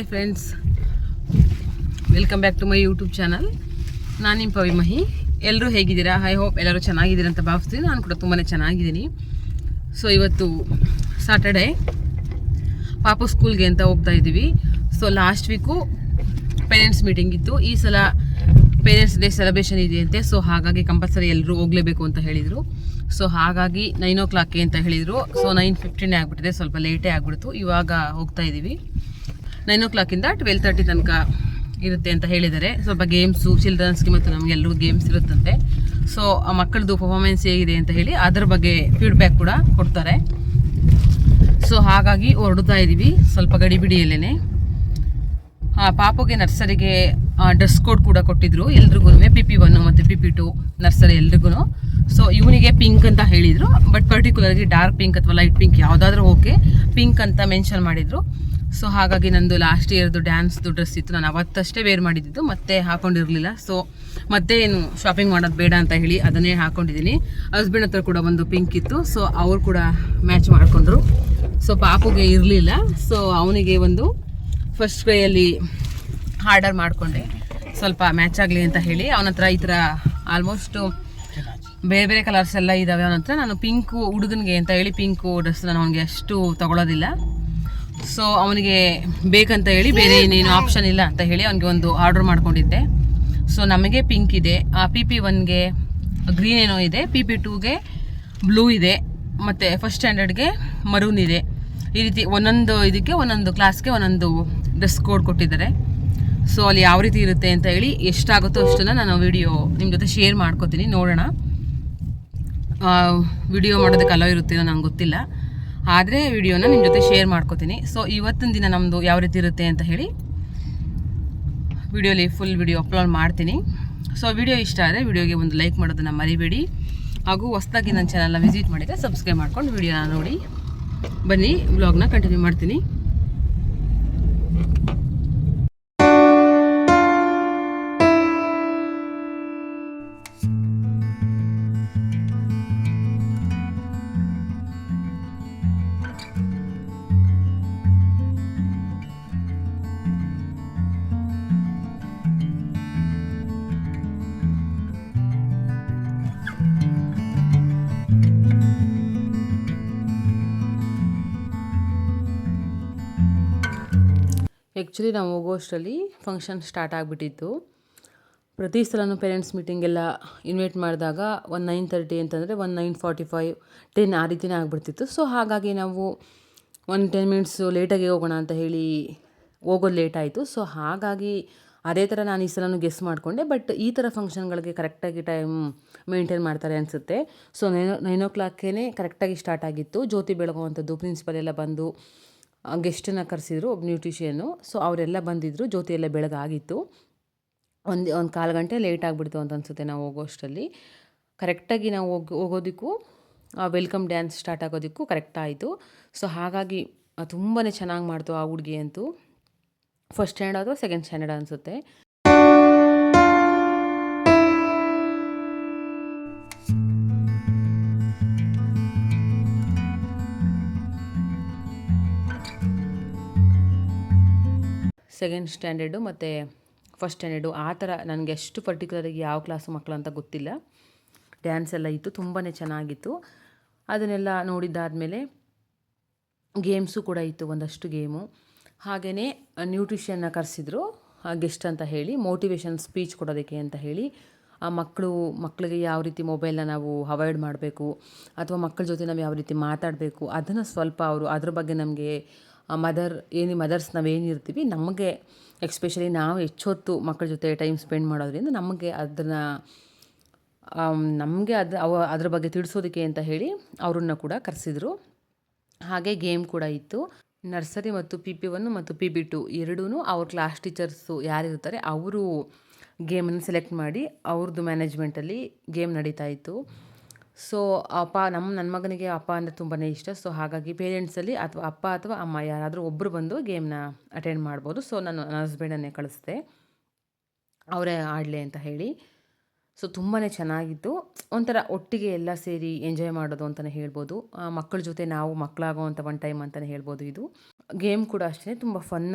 Hi friends welcome back to my YouTube channel ನಾನು ನಿಮ್ಮ ಪವಿಮಹಿ ಎಲ್ಲರೂ ಹೇಗಿದ್ದೀರಾ? ಐ ಹೋಪ್ ಎಲ್ಲರೂ ಚೆನ್ನಾಗಿದ್ದೀರಾ ಅಂತ ಭಾವಿಸ್ತೀನಿ. ನಾನು ಕೂಡ ತುಂಬಾ ಚೆನ್ನಾಗಿದ್ದೀನಿ. ಸೊ ಇವತ್ತು ಸಾಟರ್ಡೆ ಪಾಪು ಸ್ಕೂಲ್ಗೆ ಅಂತ ಹೋಗ್ತಾ ಇದ್ದೀವಿ. So last week parents meeting ಇತ್ತು. ಈ ಸಲ ಪೇರೆಂಟ್ಸ್ ಡೇ ಸೆಲೆಬ್ರೇಷನ್ ಇದೆಯಂತೆ ಸೊ ಹಾಗಾಗಿ ಕಂಪಲ್ಸರಿ ಎಲ್ಲರೂ ಹೋಗಲೇಬೇಕು ಅಂತ ಹೇಳಿದರು. ಸೊ ಹಾಗಾಗಿ ನೈನ್ ಓ ಕ್ಲಾಕ್ಗೆ ಅಂತ ಹೇಳಿದರು. ಸೊ ನೈನ್ ಫಿಫ್ಟೀನೇ ಆಗಿಬಿಟ್ಟಿದೆ. ಸ್ವಲ್ಪ ಲೇಟೇ ಆಗಿಬಿಡ್ತು. ಇವಾಗ ಹೋಗ್ತಾ ಇದ್ದೀವಿ. ನೈನ್ ಓ ಕ್ಲಾಕಿಂದ ಟ್ವೆಲ್ ತರ್ಟಿ ತನಕ ಇರುತ್ತೆ ಅಂತ ಹೇಳಿದ್ದಾರೆ. ಸ್ವಲ್ಪ ಗೇಮ್ಸು ಚಿಲ್ಡ್ರನ್ಸ್ಗೆ ಮತ್ತು ನಮಗೆಲ್ಲರೂ ಗೇಮ್ಸ್ ಇರುತ್ತಂತೆ. ಸೊ ಆ ಮಕ್ಕಳದು ಪರ್ಫಾರ್ಮೆನ್ಸ್ ಹೇಗಿದೆ ಅಂತ ಹೇಳಿ ಅದರ ಬಗ್ಗೆ ಫೀಡ್ಬ್ಯಾಕ್ ಕೂಡ ಕೊಡ್ತಾರೆ. ಸೊ ಹಾಗಾಗಿ ಹೊರಡ್ತಾ ಇದ್ದೀವಿ ಸ್ವಲ್ಪ ಗಡಿಬಿಡಿಯಲ್ಲೇ ಪಾಪುಗೆ ನರ್ಸರಿಗೆ ಡ್ರೆಸ್ ಕೋಡ್ ಕೂಡ ಕೊಟ್ಟಿದ್ರು. ಎಲ್ರಿಗೂ ಪಿ ಪಿ ಒನ್ ಮತ್ತು ಪಿ ಪಿ ಟು ನರ್ಸರಿ ಎಲ್ರಿಗೂ ಸೊ ಇವನಿಗೆ ಪಿಂಕ್ ಅಂತ ಹೇಳಿದರು. ಬಟ್ ಪರ್ಟಿಕ್ಯುಲರ್ಲಿ ಡಾರ್ಕ್ ಪಿಂಕ್ ಅಥವಾ ಲೈಟ್ ಪಿಂಕ್ ಯಾವುದಾದ್ರೂ ಓಕೆ ಪಿಂಕ್ ಅಂತ ಮೆನ್ಷನ್ ಮಾಡಿದರು. ಸೊ ಹಾಗಾಗಿ ನಂದು ಲಾಸ್ಟ್ ಇಯರ್ದು ಡ್ಯಾನ್ಸ್ದು ಡ್ರೆಸ್ ಇತ್ತು. ನಾನು ಅವತ್ತಷ್ಟೇ ವೇರ್ ಮಾಡಿದ್ದು. ಮತ್ತೆ ಹಾಕೊಂಡಿರಲಿಲ್ಲ. ಸೊ ಮತ್ತೆ ಏನು ಶಾಪಿಂಗ್ ಮಾಡೋದು ಬೇಡ ಅಂತ ಹೇಳಿ ಅದನ್ನೇ ಹಾಕೊಂಡಿದ್ದೀನಿ. ಹಸ್ಬೆಂಡ್ ಹತ್ರ ಕೂಡ ಒಂದು ಪಿಂಕ್ ಇತ್ತು. ಸೊ ಅವರು ಕೂಡ ಮ್ಯಾಚ್ ಮಾಡಿಕೊಂಡ್ರು. ಸೊ ಪಾಪುಗೆ ಇರಲಿಲ್ಲ. ಸೊ ಅವನಿಗೆ ಒಂದು ಫಸ್ಟ್ ಕ್ರೈಯಲ್ಲಿ ಆರ್ಡರ್ ಮಾಡಿಕೊಂಡೆ. ಸ್ವಲ್ಪ ಮ್ಯಾಚ್ ಆಗಲಿ ಅಂತ ಹೇಳಿ. ಅವನ ಹತ್ರ ಈ ಥರ ಆಲ್ಮೋಸ್ಟು ಬೇರೆ ಬೇರೆ ಕಲರ್ಸ್ ಎಲ್ಲ ಇದ್ದಾವೆ ಅವನ ಹತ್ರ. ನಾನು ಪಿಂಕು ಹುಡುಗನಿಗೆ ಅಂತ ಹೇಳಿ ಪಿಂಕು ಡ್ರೆಸ್ ನಾನು ಅವನಿಗೆ ಅಷ್ಟು ತಗೊಳ್ಳೋದಿಲ್ಲ ಸೊ ಅವನಿಗೆ ಬೇಕಂತ ಹೇಳಿ ಬೇರೆ ಏನೇನು ಆಪ್ಷನ್ ಇಲ್ಲ ಅಂತ ಹೇಳಿ ಅವನಿಗೆ ಒಂದು ಆರ್ಡರ್ ಮಾಡ್ಕೊಂಡಿದ್ದೆ. ಸೊ ನಮಗೆ ಪಿಂಕ್ ಇದೆ. ಆ ಪಿ ಪಿ ಒನ್ಗೆ ಗ್ರೀನ್ ಏನೋ ಇದೆ. ಪಿ ಪಿ ಟೂಗೆ ಬ್ಲೂ ಇದೆ. ಮತ್ತು ಫಸ್ಟ್ ಸ್ಟ್ಯಾಂಡರ್ಡ್ಗೆ ಮರೂನ್ ಇದೆ. ಈ ರೀತಿ ಒಂದೊಂದು ಇದಕ್ಕೆ, ಒಂದೊಂದು ಕ್ಲಾಸ್ಗೆ ಒಂದೊಂದು ಡ್ರೆಸ್ ಕೋಡ್ ಕೊಟ್ಟಿದ್ದಾರೆ. ಸೊ ಅಲ್ಲಿ ಯಾವ ರೀತಿ ಇರುತ್ತೆ ಅಂತ ಹೇಳಿ ಎಷ್ಟಾಗುತ್ತೋ ಅಷ್ಟನ್ನು ನಾನು ವಿಡಿಯೋ ನಿಮ್ಮ ಜೊತೆ ಶೇರ್ ಮಾಡ್ಕೋತೀನಿ. ನೋಡೋಣ. ವಿಡಿಯೋ ಮಾಡೋದಕ್ಕೆ ಅಲೋ ಇರುತ್ತೇನೋ ನಂಗೆ ಗೊತ್ತಿಲ್ಲ. ಆದರೆ ವಿಡಿಯೋನ ನಿಮ್ಮ ಜೊತೆ ಶೇರ್ ಮಾಡ್ಕೋತೀನಿ. ಸೊ ಇವತ್ತಿನ ದಿನ ನಮ್ಮದು ಯಾವ ರೀತಿ ಇರುತ್ತೆ ಅಂತ ಹೇಳಿ ವಿಡಿಯೋಲಿ ಫುಲ್ ವಿಡಿಯೋ ಅಪ್ಲೋಡ್ ಮಾಡ್ತೀನಿ. ಸೊ ವಿಡಿಯೋ ಇಷ್ಟ ಆದರೆ ವಿಡಿಯೋಗೆ ಒಂದು ಲೈಕ್ ಮಾಡೋದನ್ನು ಮರಿಬೇಡಿ. ಹಾಗೂ ಹೊಸದಾಗಿ ನನ್ನ ಚಾನಲ್ನ ವಿಸಿಟ್ ಮಾಡಿದರೆ ಸಬ್ಸ್ಕ್ರೈಬ್ ಮಾಡ್ಕೊಂಡು ವಿಡಿಯೋನ ನೋಡಿ. ಬನ್ನಿ ವ್ಲಾಗ್ನ ಕಂಟಿನ್ಯೂ ಮಾಡ್ತೀನಿ. ಆ್ಯಕ್ಚುಲಿ ನಾವು ಹೋಗೋಷ್ಟರಲ್ಲಿ ಫಂಕ್ಷನ್ ಸ್ಟಾರ್ಟ್ ಆಗಿಬಿಟ್ಟಿತ್ತು. ಪ್ರತಿ ಸಲನೂ ಪೇರೆಂಟ್ಸ್ ಮೀಟಿಂಗೆಲ್ಲ ಇನ್ವೈಟ್ ಮಾಡಿದಾಗ ಒಂದು ನೈನ್ ತರ್ಟಿ ಅಂತಂದರೆ ಒಂದು ನೈನ್ ಫಾರ್ಟಿ ಫೈವ್ ಟೆನ್ ಆ ರೀತಿಯೇ ಆಗಿಬಿಡ್ತಿತ್ತು. ಸೊ ಹಾಗಾಗಿ ನಾವು ಒಂದು ಟೆನ್ ಮಿನಿಟ್ಸು ಲೇಟಾಗಿ ಹೋಗೋಣ ಅಂತ ಹೇಳಿ ಹೋಗೋದು ಲೇಟ್ ಆಯಿತು. ಸೊ ಹಾಗಾಗಿ ಅದೇ ಥರ ನಾನು ಈ ಸಲನೂ ಗೆಸ್ ಮಾಡಿಕೊಂಡೆ ಬಟ್ ಈ ಥರ ಫಂಕ್ಷನ್ಗಳಿಗೆ ಕರೆಕ್ಟಾಗಿ ಟೈಮ್ ಮೇಂಟೈನ್ ಮಾಡ್ತಾರೆ ಅನಿಸುತ್ತೆ. ಸೊ ನೈನ್ ನೈನ್ ಓ ಕ್ಲಾಕೇ ಕರೆಕ್ಟಾಗಿ ಸ್ಟಾರ್ಟ್ ಆಗಿತ್ತು. ಜ್ಯೋತಿ ಬೆಳಗುವಂಥದ್ದು ಪ್ರಿನ್ಸಿಪಲ್ ಎಲ್ಲ ಬಂದು ಗೆಸ್ಟನ್ನು ಕರೆಸಿದ್ರು, ಒಬ್ಬ ನ್ಯೂಟ್ರಿಷಿಯನ್ನು ಸೊ, ಅವರೆಲ್ಲ ಬಂದಿದ್ದರು ಜ್ಯೋತಿ ಎಲ್ಲ ಬೆಳಗಾಗಿತ್ತು. ಒಂದು ಒಂದು ಕಾಲು ಗಂಟೆ ಲೇಟ್ ಆಗಿಬಿಡ್ತು ಅಂತ ಅನಿಸುತ್ತೆ ನಾವು ಹೋಗೋಷ್ಟರಲ್ಲಿ ಕರೆಕ್ಟಾಗಿ ನಾವು ಹೋಗಿ, ಹೋಗೋದಕ್ಕೂ ವೆಲ್ಕಮ್ ಡ್ಯಾನ್ಸ್ ಸ್ಟಾರ್ಟ್ ಆಗೋದಕ್ಕೂ ಕರೆಕ್ಟ್ ಆಯಿತು. ಸೊ, ಹಾಗಾಗಿ ತುಂಬಾ ಚೆನ್ನಾಗಿ ಮಾಡ್ತು ಆ ಹುಡುಗಿ ಅಂತೂ. ಫಸ್ಟ್ ಸ್ಟ್ಯಾಂಡರ್ಡ್ ಅಥವಾ ಸೆಕೆಂಡ್ ಸ್ಟ್ಯಾಂಡರ್ಡ್ ಅನಿಸುತ್ತೆ. ಸೆಕೆಂಡ್ ಸ್ಟ್ಯಾಂಡರ್ಡು ಮತ್ತು ಫಸ್ಟ್ ಸ್ಟ್ಯಾಂಡರ್ಡು ಆ ಥರ ನನಗೆ ಎಷ್ಟು ಪರ್ಟಿಕ್ಯುಲರಾಗಿ ಯಾವ ಕ್ಲಾಸ್ ಮಕ್ಕಳು ಅಂತ ಗೊತ್ತಿಲ್ಲ. ಡ್ಯಾನ್ಸ್ ಎಲ್ಲ ಇತ್ತು ತುಂಬಾ ಚೆನ್ನಾಗಿತ್ತು. ಅದನ್ನೆಲ್ಲ ನೋಡಿದ್ದಾದಮೇಲೆ ಗೇಮ್ಸು ಕೂಡ ಇತ್ತು, ಒಂದಷ್ಟು ಗೇಮು ಹಾಗೆಯೇ ನ್ಯೂಟ್ರಿಷನ್ನ ಕರೆಸಿದ್ರು ಗೆಸ್ಟ್ ಅಂತ ಹೇಳಿ ಮೋಟಿವೇಶನ್ ಸ್ಪೀಚ್ ಕೊಡೋದಕ್ಕೆ ಅಂತ ಹೇಳಿ, ಆ ಮಕ್ಕಳು ಮಕ್ಕಳಿಗೆ ಯಾವ ರೀತಿ ಮೊಬೈಲನ್ನ ನಾವು ಅವಾಯ್ಡ್ ಮಾಡಬೇಕು, ಅಥವಾ ಮಕ್ಕಳ ಜೊತೆ ನಾವು ಯಾವ ರೀತಿ ಮಾತಾಡಬೇಕು, ಅದನ್ನು ಸ್ವಲ್ಪ ಅವರು, ಅದ್ರ ಬಗ್ಗೆ ನಮಗೆ ಮದರ್ ಏನು ಮದರ್ಸ್ ನಾವೇನಿರ್ತೀವಿ ನಮಗೆ ಎಕ್ಸ್ಪೆಷಲಿ ನಾವು ಹೆಚ್ಚೊತ್ತು ಮಕ್ಕಳ ಜೊತೆ ಟೈಮ್ ಸ್ಪೆಂಡ್ ಮಾಡೋದ್ರಿಂದ ನಮಗೆ ಅದನ್ನು ನಮಗೆ ಅದು, ಅವ, ಅದ್ರ ಬಗ್ಗೆ ತಿಳಿಸೋದಕ್ಕೆ ಅಂತ ಹೇಳಿ ಅವರನ್ನು ಕೂಡ ಕರೆಸಿದ್ರು. ಹಾಗೆ ಗೇಮ್ ಕೂಡ ಇತ್ತು. ನರ್ಸರಿ ಮತ್ತು ಪಿ ಪಿ ಒನ್ ಮತ್ತು ಪಿ ಪಿ ಟು ಎರಡೂ ಅವ್ರ ಕ್ಲಾಸ್ ಟೀಚರ್ಸು ಯಾರಿರ್ತಾರೆ ಅವರು ಗೇಮನ್ನು ಸೆಲೆಕ್ಟ್ ಮಾಡಿ ಅವ್ರದ್ದು ಮ್ಯಾನೇಜ್ಮೆಂಟಲ್ಲಿ ಗೇಮ್ ನಡೀತಾ ಇತ್ತು. ಸೊ ಅಪ್ಪ ನಮ್ಮ ನನ್ನ ಮಗನಿಗೆ ಅಪ್ಪ ಅಂದರೆ ತುಂಬಾ ಇಷ್ಟ. ಸೊ ಹಾಗಾಗಿ ಪೇರೆಂಟ್ಸಲ್ಲಿ ಅಥವಾ ಅಪ್ಪ ಅಥವಾ ಅಮ್ಮ ಯಾರಾದರೂ ಒಬ್ಬರು ಬಂದು ಗೇಮ್ನ ಅಟೆಂಡ್ ಮಾಡ್ಬೋದು. ಸೊ ನಾನು ನನ್ನ ಹಸ್ಬೆಂಡನ್ನೇ ಕಳಿಸ್ದೆ. ಅವರೇ ಆಡಲಿ ಅಂತ ಹೇಳಿ. ಸೊ ತುಂಬಾ ಚೆನ್ನಾಗಿತ್ತು. ಒಂಥರ ಒಟ್ಟಿಗೆ ಎಲ್ಲ ಸೇರಿ ಎಂಜಾಯ್ ಮಾಡೋದು ಅಂತಲೇ ಹೇಳ್ಬೋದು. ಮಕ್ಕಳ ಜೊತೆ ನಾವು ಮಕ್ಕಳಾಗೋವಂಥ ಒನ್ ಟೈಮ್ ಅಂತಲೇ ಹೇಳ್ಬೋದು ಇದು. ಗೇಮ್ ಕೂಡ ಅಷ್ಟೇ, ತುಂಬ fun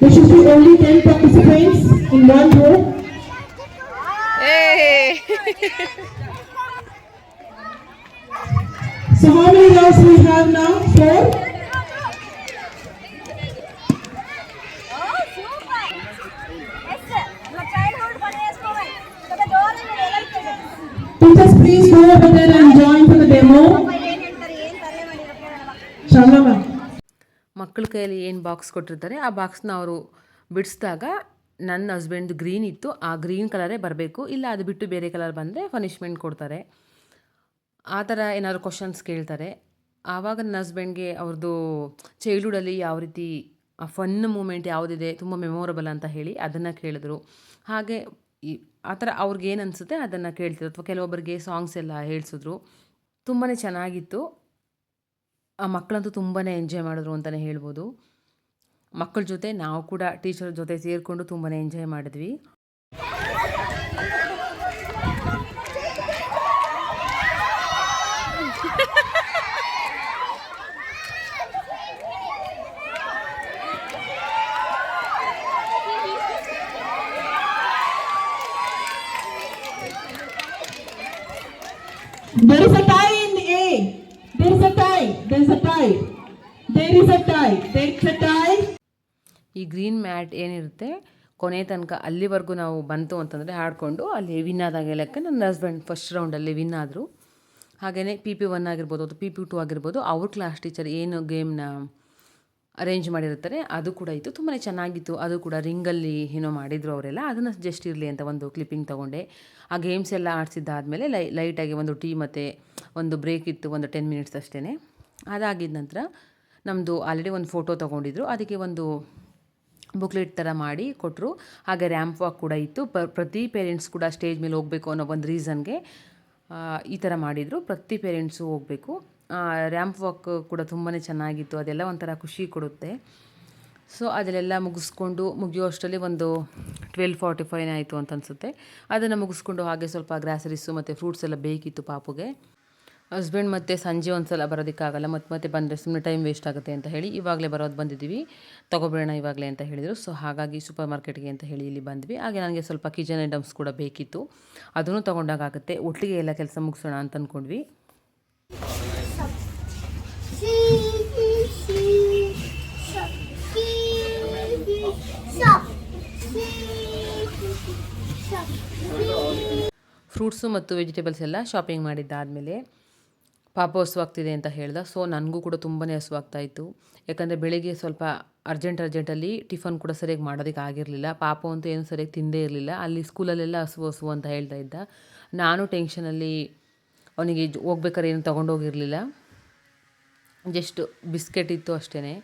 There should be only 10 participants in one row. Hey! So how many rows we have now? Four? Teachers, please go over there and join for the demo. Sharma ma'am. ಮಕ್ಕಳ ಕೈಯಲ್ಲಿ ಏನು box ಕೊಟ್ಟಿರ್ತಾರೆ, ಆ ಬಾಕ್ಸ್ನ ಅವರು ಬಿಡಿಸಿದಾಗ ನನ್ನ husband green ಇತ್ತು, ಆ green ಕಲರೇ ಬರಬೇಕು. ಇಲ್ಲ, ಅದು ಬಿಟ್ಟು ಬೇರೆ ಕಲರ್ ಬಂದರೆ ಪನಿಷ್ಮೆಂಟ್ ಕೊಡ್ತಾರೆ. ಆ ಥರ ಏನಾದ್ರು ಕ್ವಶನ್ಸ್ ಕೇಳ್ತಾರೆ. ಆವಾಗ ನನ್ನ ಹಸ್ಬೆಂಡ್ಗೆ ಅವ್ರದ್ದು ಚೈಲ್ಡ್ಹುಡಲ್ಲಿ ಯಾವ ರೀತಿ ಫನ್ ಮೂಮೆಂಟ್ ಯಾವುದಿದೆ, ತುಂಬ ಮೆಮೊರಬಲ್ ಅಂತ ಹೇಳಿ ಅದನ್ನು ಕೇಳಿದ್ರು. ಹಾಗೆ ಈ ಆ ಥರ ಅವ್ರಿಗೆ ಏನು ಅನಿಸುತ್ತೆ ಅದನ್ನು ಕೇಳ್ತಿದ್ರು. ಅಥವಾ ಕೆಲವೊಬ್ಬರಿಗೆ ಸಾಂಗ್ಸ್ ಎಲ್ಲ ಹೇಳ್ಸಿದ್ರು. ತುಂಬಾ ಚೆನ್ನಾಗಿತ್ತು. ಆ ಮಕ್ಕಳಂತೂ ತುಂಬಾ ಎಂಜಾಯ್ ಮಾಡಿದ್ರು ಅಂತಲೇ ಹೇಳ್ಬೋದು. ಮಕ್ಕಳ ಜೊತೆ ನಾವು ಕೂಡ ಟೀಚರ್ ಜೊತೆ ಸೇರಿಕೊಂಡು ತುಂಬಾ ಎಂಜಾಯ್ ಮಾಡಿದ್ವಿ. ಗ್ರೀನ್ ಮ್ಯಾಟ್ ಏನಿರುತ್ತೆ, ಕೊನೆ ತನಕ ಅಲ್ಲಿವರೆಗೂ ನಾವು ಬಂತು ಅಂತಂದರೆ ಆಡಿಕೊಂಡು ಅಲ್ಲಿ ವಿನ್ ಆದಾಗ ಲೆಕ್ಕ ನನ್ನ ಹಸ್ಬೆಂಡ್ ಫಸ್ಟ್ ರೌಂಡಲ್ಲಿ ವಿನ್ ಆದರು. ಹಾಗೆಯೇ ಪಿ ಪಿ ಒನ್ ಆಗಿರ್ಬೋದು ಅಥವಾ ಪಿ ಪಿ ಟು ಆಗಿರ್ಬೋದು, ಅವ್ರ ಕ್ಲಾಸ್ ಟೀಚರ್ ಏನು ಗೇಮ್ನ ಅರೇಂಜ್ ಮಾಡಿರ್ತಾರೆ ಅದು ಕೂಡ ಇತ್ತು. ತುಂಬಾ ಚೆನ್ನಾಗಿತ್ತು. ಅದು ಕೂಡ ರಿಂಗಲ್ಲಿ ಏನೋ ಮಾಡಿದ್ರು ಅವರೆಲ್ಲ. ಅದನ್ನು ಜಸ್ಟ್ ಇರಲಿ ಅಂತ ಒಂದು ಕ್ಲಿಪ್ಪಿಂಗ್ ತೊಗೊಂಡೆ. ಆ ಗೇಮ್ಸ್ ಎಲ್ಲ ಆಡಿಸಿದ್ದಾದಮೇಲೆ ಲೈ ಲೈಟಾಗಿ ಒಂದು ಟೀ ಮತ್ತು ಒಂದು ಬ್ರೇಕ್ ಇತ್ತು, ಒಂದು ಟೆನ್ ಮಿನಿಟ್ಸ್ ಅಷ್ಟೇ ಅದಾಗಿದ್ದ ನಂತರ ನಮ್ಮದು ಆಲ್ರೆಡಿ ಒಂದು ಫೋಟೋ ತೊಗೊಂಡಿದ್ರು. ಅದಕ್ಕೆ ಒಂದು ಬುಕ್ಲೆಟ್ ಥರ ಮಾಡಿ ಕೊಟ್ಟರು ಹಾಗೆ ರ್ಯಾಂಪ್ ವಾಕ್ ಕೂಡ ಇತ್ತು. ಪ, ಪ್ರತಿ ಪೇರೆಂಟ್ಸ್ ಕೂಡ ಸ್ಟೇಜ್ ಮೇಲೆ ಹೋಗಬೇಕು ಅನ್ನೋ ಒಂದು ರೀಸನ್ಗೆ ಈ ಥರ ಮಾಡಿದರು. ಪ್ರತಿ ಪೇರೆಂಟ್ಸು ಹೋಗಬೇಕು. ರ್ಯಾಂಪ್ ವಾಕ್ ಕೂಡ ತುಂಬಾ ಚೆನ್ನಾಗಿತ್ತು. ಅದೆಲ್ಲ ಒಂಥರ ಖುಷಿ ಕೊಡುತ್ತೆ. ಸೊ ಅದೆಲ್ಲ ಮುಗಿಸ್ಕೊಂಡು ಮುಗಿಯೋ ಅಷ್ಟರಲ್ಲಿ ಒಂದು ಟ್ವೆಲ್ ಫಾರ್ಟಿ ಫೈವ್ ಆಯಿತು ಅಂತ ಅನಿಸುತ್ತೆ. ಅದನ್ನು ಮುಗಿಸ್ಕೊಂಡು ಹಾಗೆ ಸ್ವಲ್ಪ ಗ್ರಾಸರೀಸು ಮತ್ತು ಫ್ರೂಟ್ಸ್ ಎಲ್ಲ ಬೇಕಿತ್ತು ಪಾಪುಗೆ. ಹಸ್ಬೆಂಡ್ ಮತ್ತು ಸಂಜೆ ಒಂದು ಸಲ ಬರೋದಕ್ಕಾಗಲ್ಲ. ಮತ್ತೆ ಮತ್ತೆ ಬಂದರೆ ಸುಮ್ಮನೆ ಟೈಮ್ ವೇಸ್ಟ್ ಆಗುತ್ತೆ ಅಂತ ಹೇಳಿ ಇವಾಗಲೇ ಬರೋದು ಬಂದಿದ್ದೀವಿ ತೊಗೊಬೇಡ ಇವಾಗಲೇ ಅಂತ ಹೇಳಿದರು. ಸೊ ಹಾಗಾಗಿ ಸೂಪರ್ ಮಾರ್ಕೆಟ್ಗೆ ಅಂತ ಹೇಳಿ ಇಲ್ಲಿ ಬಂದ್ವಿ. ಹಾಗೆ ನನಗೆ ಸ್ವಲ್ಪ ಕಿಚನ್ ಐಟಮ್ಸ್ ಕೂಡ ಬೇಕಿತ್ತು. ಅದನ್ನು ತೊಗೊಂಡಾಗುತ್ತೆ ಒಟ್ಟಿಗೆ ಎಲ್ಲ ಕೆಲಸ ಮುಗಿಸೋಣ ಅಂತ ಅಂದ್ಕೊಂಡ್ವಿ ಫ್ರೂಟ್ಸು ಮತ್ತು ವೆಜಿಟೇಬಲ್ಸ್ ಎಲ್ಲ ಶಾಪಿಂಗ್ ಮಾಡಿದ್ದಾದಮೇಲೆ. ಪಾಪ ಹಸುವಾಗ್ತಿದೆ ಅಂತ ಹೇಳ್ದ. ಸೊ ನನಗೂ ಕೂಡ ತುಂಬಾ ಹಸುವಾಗ್ತಾ ಇತ್ತು ಯಾಕಂದರೆ ಬೆಳಿಗ್ಗೆ ಸ್ವಲ್ಪ ಅರ್ಜೆಂಟ್ ಅರ್ಜೆಂಟಲ್ಲಿ ಟಿಫನ್ ಕೂಡ ಸರಿಯಾಗಿ ಮಾಡೋದಕ್ಕೆ ಆಗಿರಲಿಲ್ಲ. ಪಾಪ ಅಂತೂ ಏನು ಸರಿಯಾಗಿ ತಿಂದೇ ಇರಲಿಲ್ಲ. ಅಲ್ಲಿ ಸ್ಕೂಲಲ್ಲೆಲ್ಲ ಹಸು ಹಸು ಅಂತ ಹೇಳ್ತಾ ಇದ್ದ. ನಾನು ಟೆನ್ಷನಲ್ಲಿ ಅವನಿಗೆ ಹೋಗ್ಬೇಕಾದ್ರೆ ಏನು ತೊಗೊಂಡೋಗಿರಲಿಲ್ಲ. ಜಸ್ಟ್ ಬಿಸ್ಕೆಟ್ ಇತ್ತು ಅಷ್ಟೇ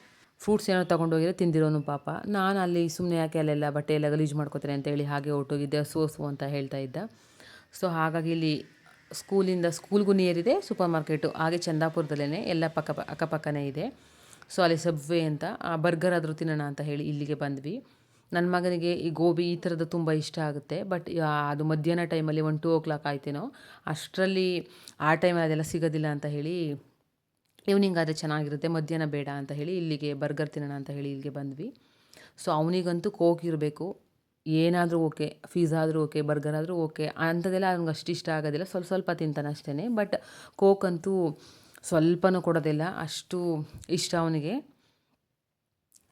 ಫ್ರೂಟ್ಸ್ ಏನೋ ತೊಗೊಂಡೋಗಿದ್ರೆ ತಿಂದಿರೋನು ಪಾಪ. ನಾನು ಅಲ್ಲಿ ಸುಮ್ಮನೆ ಯಾಕೆ ಅಲ್ಲೆಲ್ಲ ಬಟ್ಟೆ ಎಲ್ಲ ಗಲೀಜು ಮಾಡ್ಕೋತಾರೆ ಅಂತೇಳಿ ಹಾಗೆ ಹೊರಟೋಗಿದ್ದೆ. ಹಸು ಹಸು ಅಂತ ಹೇಳ್ತಾ ಇದ್ದ. ಸೊ ಹಾಗಾಗಿ ಇಲ್ಲಿ ಸ್ಕೂಲಿಂದ ಸ್ಕೂಲ್ಗೂ ನಿಯರ್ ಇದೆ ಸೂಪರ್ ಮಾರ್ಕೆಟು ಹಾಗೆ ಚಂದಾಪುರದಲ್ಲೇ ಎಲ್ಲ ಪಕ್ಕ ಅಕ್ಕಪಕ್ಕನೇ ಇದೆ. ಸೊ ಅಲ್ಲಿ ಸಬ್ವೆ ಅಂತ, ಆ ಬರ್ಗರ್ ಆದರೂ ತಿನ್ನೋಣ ಅಂತ ಹೇಳಿ ಇಲ್ಲಿಗೆ ಬಂದ್ವಿ. ನನ್ನ ಮಗನಿಗೆ ಈ ಗೋಬಿ ಈ ಥರದ್ದು ತುಂಬ ಇಷ್ಟ ಆಗುತ್ತೆ ಬಟ್ ಅದು ಮಧ್ಯಾಹ್ನ ಟೈಮಲ್ಲಿ ಒನ್ ಟೂ ಓ ಕ್ಲಾಕ್ ಆಯ್ತೇನೋ, ಅಷ್ಟರಲ್ಲಿ ಆ ಟೈಮಲ್ಲಿ ಅದೆಲ್ಲ ಸಿಗೋದಿಲ್ಲ ಅಂತ ಹೇಳಿ ಈವ್ನಿಂಗ್ ಆದರೆ ಚೆನ್ನಾಗಿರುತ್ತೆ, ಮಧ್ಯಾಹ್ನ ಬೇಡ ಅಂತ ಹೇಳಿ ಇಲ್ಲಿಗೆ ಬರ್ಗರ್ ತಿನ್ನೋಣ ಅಂತ ಹೇಳಿ ಇಲ್ಲಿಗೆ ಬಂದ್ವಿ. ಸೊ ಅವನಿಗಂತೂ ಕೋಕ್ ಇರಬೇಕು. ಏನಾದರೂ ಓಕೆ, ಫೀಸ್ ಆದರೂ ಓಕೆ, ಬರ್ಗರ್ ಆದರೂ ಓಕೆ, ಅಂಥದ್ದೆಲ್ಲ ಅವ್ನಿಗೆ ಅಷ್ಟು ಇಷ್ಟ ಆಗೋದಿಲ್ಲ. ಸ್ವಲ್ಪ ಸ್ವಲ್ಪ ತಿಂತಾನೆ ಅಷ್ಟೇ ಬಟ್ ಕೋಕ್ ಅಂತೂ ಸ್ವಲ್ಪನೂ ಕೊಡೋದಿಲ್ಲ. ಅಷ್ಟು ಇಷ್ಟ ಅವನಿಗೆ.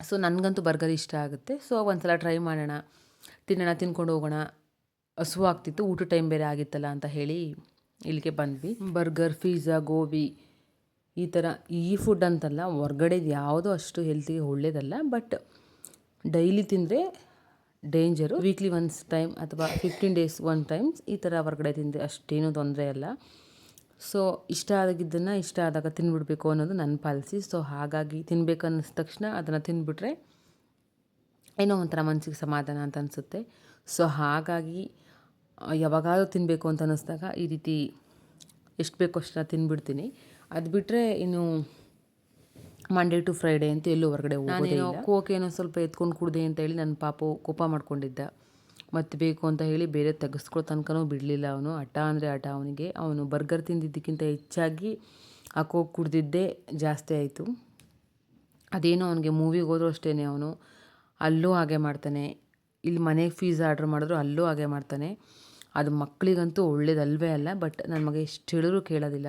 ಸೊ, ನನಗಂತೂ ಬರ್ಗರ್ ಇಷ್ಟ ಆಗುತ್ತೆ. ಸೊ, ಒಂದ್ಸಲ ಟ್ರೈ ಮಾಡೋಣ. ತಿನ್ನೋಣ, ತಿನ್ಕೊಂಡು ಹೋಗೋಣ. ಹಸು ಆಗ್ತಿತ್ತು. ಊಟ ಟೈಮ್ ಬೇರೆ ಆಗಿತ್ತಲ್ಲ ಅಂತ ಹೇಳಿ ಇಲ್ಲಿಗೆ ಬಂದ್ವಿ. ಬರ್ಗರ್ ಫೀಝಾ ಗೋಬಿ ಈ ಥರ ಈ ಫುಡ್ ಅಂತಲ್ಲ, ಹೊರ್ಗಡೆದು ಯಾವುದೂ ಅಷ್ಟು ಹೆಲ್ತಿಗೆ ಒಳ್ಳೇದಲ್ಲ. ಬಟ್ ಡೈಲಿ ತಿಂದರೆ ಡೇಂಜರು. ವೀಕ್ಲಿ ಒನ್ಸ್ ಟೈಮ್ ಅಥವಾ ಫಿಫ್ಟೀನ್ ಡೇಸ್ ಒನ್ ಟೈಮ್ಸ್ ಈ ಥರ ಹೊರಗಡೆ ತಿಂದರೆ ಅಷ್ಟೇನೂ ತೊಂದರೆ ಇಲ್ಲ. ಸೊ ಇಷ್ಟ ಆಗಿದ್ದನ್ನು ಇಷ್ಟ ಆದಾಗ ತಿನ್ಬಿಡ್ಬೇಕು ಅನ್ನೋದು ನನ್ನ ಪಾಲಿಸಿ. ಸೊ ಹಾಗಾಗಿ ತಿನ್ಬೇಕು ಅನ್ನಿಸ್ದ ತಕ್ಷಣ ಅದನ್ನು ತಿಂದ್ಬಿಟ್ರೆ ಏನೋ ಒಂಥರ ಮನಸ್ಸಿಗೆ ಸಮಾಧಾನ ಅಂತ ಅನಿಸುತ್ತೆ. ಸೊ ಹಾಗಾಗಿ ಯಾವಾಗಾದ್ರೂ ತಿನ್ನಬೇಕು ಅಂತ ಅನ್ನಿಸ್ದಾಗ ಈ ರೀತಿ ಎಷ್ಟು ಬೇಕೋ ಅಷ್ಟನ್ನ ತಿಂದ್ಬಿಡ್ತೀನಿ ಅದು ಬಿಟ್ಟರೆ ಇನ್ನು ಮಂಡೇ ಟು ಫ್ರೈಡೇ ಅಂತ ಎಲ್ಲೂ ಹೊರಗಡೆ ಕೋಕ್ ಏನೋ ಸ್ವಲ್ಪ ಎತ್ಕೊಂಡು ಕುಡ್ದೆ ಅಂತ ಹೇಳಿ ನನ್ನ ಪಾಪ ಕೋಪ ಮಾಡ್ಕೊಂಡಿದ್ದ. ಮತ್ತೆ ಬೇಕು ಅಂತ ಹೇಳಿ ಬೇರೆ ತೆಗೆಸ್ಕೊಳ್ಳೋ ತನಕನೂ ಬಿಡಲಿಲ್ಲ ಅವನು. ಹಠ ಅಂದರೆ ಹಠ ಅವನಿಗೆ. ಅವನು ಬರ್ಗರ್ ತಿಂದಿದ್ದಕ್ಕಿಂತ ಹೆಚ್ಚಾಗಿ ಆ ಕೋಕ್ ಕುಡ್ದಿದ್ದೇ ಜಾಸ್ತಿ ಆಯಿತು. ಅದೇನೋ ಅವನಿಗೆ ಮೂವಿಗೆ ಹೋದರೂ ಅಷ್ಟೇ ಅವನು. ಅಲ್ಲೂ ಹಾಗೆ ಮಾಡ್ತಾನೆ. ಇಲ್ಲಿ ಮನೆಗೆ ಫೀಸ್ ಆರ್ಡ್ರ್ ಮಾಡಿದ್ರು ಅಲ್ಲೂ ಹಾಗೆ ಮಾಡ್ತಾನೆ. ಅದು ಮಕ್ಕಳಿಗಂತೂ ಒಳ್ಳೇದಲ್ವೇ ಅಲ್ಲ ಬಟ್ ನನ್ನ ಮಗ ಎಷ್ಟು ಹೇಳಿದ್ರು ಕೇಳೋದಿಲ್ಲ.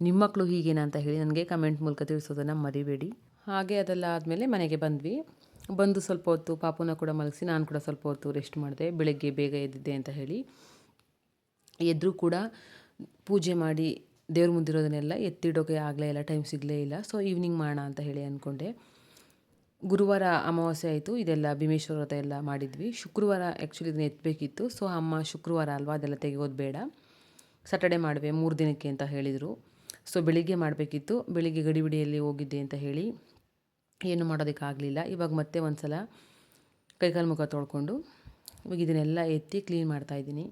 ನಿಮ್ಮ ಮಕ್ಕಳು ಹೀಗೇನಾ ಅಂತ ಹೇಳಿ ನನಗೆ ಕಮೆಂಟ್ ಮೂಲಕ ತಿಳಿಸೋದನ್ನು ಮರಿಬೇಡಿ. ಹಾಗೆ ಅದೆಲ್ಲ ಆದಮೇಲೆ ಮನೆಗೆ ಬಂದ್ವಿ. ಬಂದು ಸ್ವಲ್ಪ ಹೊತ್ತು ಪಾಪುನ ಕೂಡ ಮಲಗಿಸಿ ನಾನು ಕೂಡ ಸ್ವಲ್ಪ ಹೊತ್ತು ರೆಸ್ಟ್ ಮಾಡಿದೆ. ಬೆಳಗ್ಗೆ ಬೇಗ ಎದ್ದಿದ್ದೆ ಅಂತ ಹೇಳಿ. ಎದ್ರೂ ಕೂಡ ಪೂಜೆ ಮಾಡಿ ದೇವ್ರ ಮುಂದಿರೋದನ್ನೆಲ್ಲ ಎತ್ತಿಡೋಕೆ ಆಗಲೇ ಇಲ್ಲ ಟೈಮ್ ಸಿಗಲೇ ಇಲ್ಲ. ಸೊ ಈವ್ನಿಂಗ್ ಮಾಡೋಣ ಅಂತ ಹೇಳಿ ಅಂದ್ಕೊಂಡೆ ಗುರುವಾರ ಅಮಾವಾಸ್ಯೆ ಆಯಿತು. ಇದೆಲ್ಲ ಭೀಮೇಶ್ವರ ವ್ರತ ಎಲ್ಲ ಮಾಡಿದ್ವಿ. ಶುಕ್ರವಾರ ಆ್ಯಕ್ಚುಲಿ ಇದನ್ನ ಎತ್ತಬೇಕಿತ್ತು ಸೊ ಅಮ್ಮ ಶುಕ್ರವಾರ ಅಲ್ವಾ ಅದೆಲ್ಲ ತೆಗೆಯೋದು ಬೇಡ. ಸ್ಯಾಟರ್ಡೆ ಮಾಡುವೆ ಮೂರು ದಿನಕ್ಕೆ ಅಂತ ಹೇಳಿದರು. ಸೊ ಬೆಳಿಗ್ಗೆ ಮಾಡಬೇಕಿತ್ತು. ಬೆಳಿಗ್ಗೆ ಗಡಿಬಿಡಿಯಲ್ಲಿ ಹೋಗಿದ್ದೆ ಅಂತ ಹೇಳಿ ಏನು ಮಾಡೋದಕ್ಕಾಗಲಿಲ್ಲ. ಇವಾಗ ಮತ್ತೆ ಒಂದು ಸಲ ಕೈಕಾಲು ಮುಖ ತೊಳ್ಕೊಂಡು ಇವಾಗ ಇದನ್ನೆಲ್ಲ ಎತ್ತಿ ಕ್ಲೀನ್ ಮಾಡ್ತಾಯಿದ್ದೀನಿ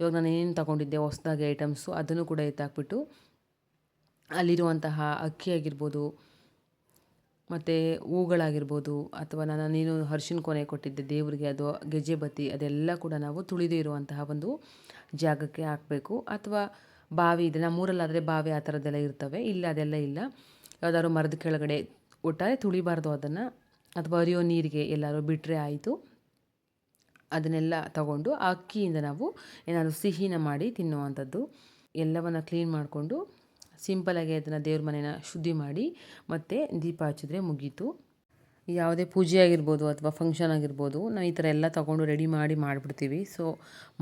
ಇವಾಗ ನಾನು ಏನು ತೊಗೊಂಡಿದ್ದೆ, ಹೊಸ್ದಾಗಿ ಐಟಮ್ಸು ಅದನ್ನು ಕೂಡ ಎತ್ತಾಕ್ಬಿಟ್ಟು ಅಲ್ಲಿರುವಂತಹ ಅಕ್ಕಿ ಆಗಿರ್ಬೋದು, ಮತ್ತು ಹೂಗಳಾಗಿರ್ಬೋದು, ಅಥವಾ ನಾನು ನೀನು ಹರ್ಷಿನ ಕೊನೆ ಕೊಟ್ಟಿದ್ದೆ ದೇವರಿಗೆ, ಅದು ಗೆಜ್ಜೆ ಬತ್ತಿ ಅದೆಲ್ಲ ಕೂಡ ನಾವು ತುಳಿದೇ ಇರುವಂತಹ ಒಂದು ಜಾಗಕ್ಕೆ ಹಾಕಬೇಕು. ಅಥವಾ ಬಾವಿ ಇದೆ. ನಮ್ಮೂರಲ್ಲಾದರೆ ಬಾವಿ ಆ ಥರದ್ದೆಲ್ಲ ಇರ್ತವೆ. ಇಲ್ಲ, ಅದೆಲ್ಲ ಇಲ್ಲ. ಯಾವುದಾದ್ರು ಮರದ ಕೆಳಗಡೆ ಒಟ್ಟಾರೆ ತುಳಿಬಾರ್ದು ಅದನ್ನು. ಅಥವಾ ಹರಿಯೋ ನೀರಿಗೆ ಎಲ್ಲರೂ ಬಿಟ್ಟರೆ ಆಯಿತು. ಅದನ್ನೆಲ್ಲ ತಗೊಂಡು ಆ ಅಕ್ಕಿಯಿಂದ ನಾವು ಏನಾದರೂ ಸಿಹಿನ ಮಾಡಿ ತಿನ್ನುವಂಥದ್ದು. ಎಲ್ಲವನ್ನು ಕ್ಲೀನ್ ಮಾಡಿಕೊಂಡು ಸಿಂಪಲಾಗಿ ಅದನ್ನು ದೇವ್ರ ಮನೇನ ಶುದ್ಧಿ ಮಾಡಿ ಮತ್ತು ದೀಪ ಹಚ್ಚಿದ್ರೆ ಮುಗೀತು. ಯಾವುದೇ ಪೂಜೆ ಆಗಿರ್ಬೋದು ಅಥವಾ ಫಂಕ್ಷನ್ ಆಗಿರ್ಬೋದು, ನಾವು ಈ ಥರ ಎಲ್ಲ ತೊಗೊಂಡು ರೆಡಿ ಮಾಡಿ ಮಾಡಿಬಿಡ್ತೀವಿ. ಸೊ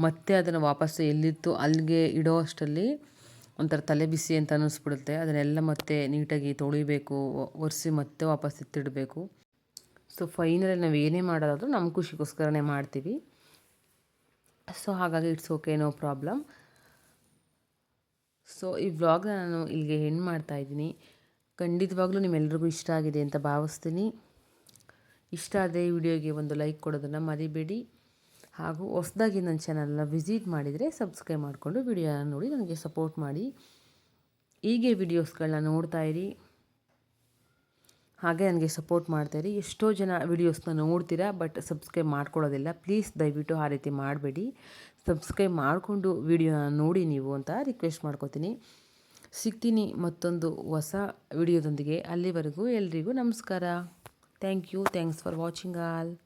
ಮತ್ತೆ ಅದನ್ನು ವಾಪಸ್ಸು ಎಲ್ಲಿತ್ತು ಅಲ್ಲಿಗೆ ಇಡೋ ಅಷ್ಟರಲ್ಲಿ ಒಂಥರ ತಲೆ ಬಿಸಿ ಅಂತ ಅನ್ನಿಸ್ಬಿಡುತ್ತೆ. ಅದನ್ನೆಲ್ಲ ಮತ್ತೆ ನೀಟಾಗಿ ತೊಳಿಬೇಕು ಒರೆಸಿ ಮತ್ತೆ ವಾಪಸ್ ಎತ್ತಿಡಬೇಕು. ಸೊ ಫೈನಲಿ ನಾವು ಏನೇ ಮಾಡೋದಾದರೂ ನಮ್ಮ ಖುಷಿಗೋಸ್ಕರನೇ ಮಾಡ್ತೀವಿ. ಸೊ ಹಾಗಾಗಿ it's okay no problem so ಈ ವ್ಲಾಗ್ನ ನಾನು ಇಲ್ಲಿಗೆ ಹೆಣ್ಣು ಮಾಡ್ತಾಯಿದ್ದೀನಿ ಖಂಡಿತವಾಗ್ಲೂ ನಿಮ್ಮೆಲ್ರಿಗೂ ಇಷ್ಟ ಆಗಿದೆ ಅಂತ ಭಾವಿಸ್ತೀನಿ. ಇಷ್ಟ ಆದರೆ ಈ ವಿಡಿಯೋಗೆ ಒಂದು ಲೈಕ್ ಕೊಡೋದನ್ನು ಮರಿಬೇಡಿ. ಹಾಗೂ ಹೊಸದಾಗಿ ನನ್ನ ಚಾನಲ್ನ ವಿಸಿಟ್ ಮಾಡಿದರೆ ಸಬ್ಸ್ಕ್ರೈಬ್ ಮಾಡಿಕೊಂಡು ವಿಡಿಯೋನ ನೋಡಿ, ನನಗೆ ಸಪೋರ್ಟ್ ಮಾಡಿ. ಹೀಗೆ ವಿಡಿಯೋಸ್ಗಳನ್ನ ನೋಡ್ತಾ ಇರಿ. ಹಾಗೆ ನನಗೆ ಸಪೋರ್ಟ್ ಮಾಡ್ತಾಯಿರಿ ಎಷ್ಟೋ ಜನ ವಿಡಿಯೋಸ್ನ ನೋಡ್ತೀರಾ ಬಟ್ ಸಬ್ಸ್ಕ್ರೈಬ್ ಮಾಡ್ಕೊಳ್ಳೋದಿಲ್ಲ. ಪ್ಲೀಸ್ ದಯವಿಟ್ಟು ಆ ರೀತಿ ಮಾಡಬೇಡಿ. ಸಬ್ಸ್ಕ್ರೈಬ್ ಮಾಡಿಕೊಂಡು ವಿಡಿಯೋನ ನೋಡಿ ನೀವು ಅಂತ ರಿಕ್ವೆಸ್ಟ್ ಮಾಡ್ಕೋತೀನಿ. ಸಿಗ್ತೀನಿ ಮತ್ತೊಂದು ಹೊಸ ವಿಡಿಯೋದೊಂದಿಗೆ ಅಲ್ಲಿವರೆಗೂ ಎಲ್ರಿಗೂ ನಮಸ್ಕಾರ. Thank you. Thanks for watching all.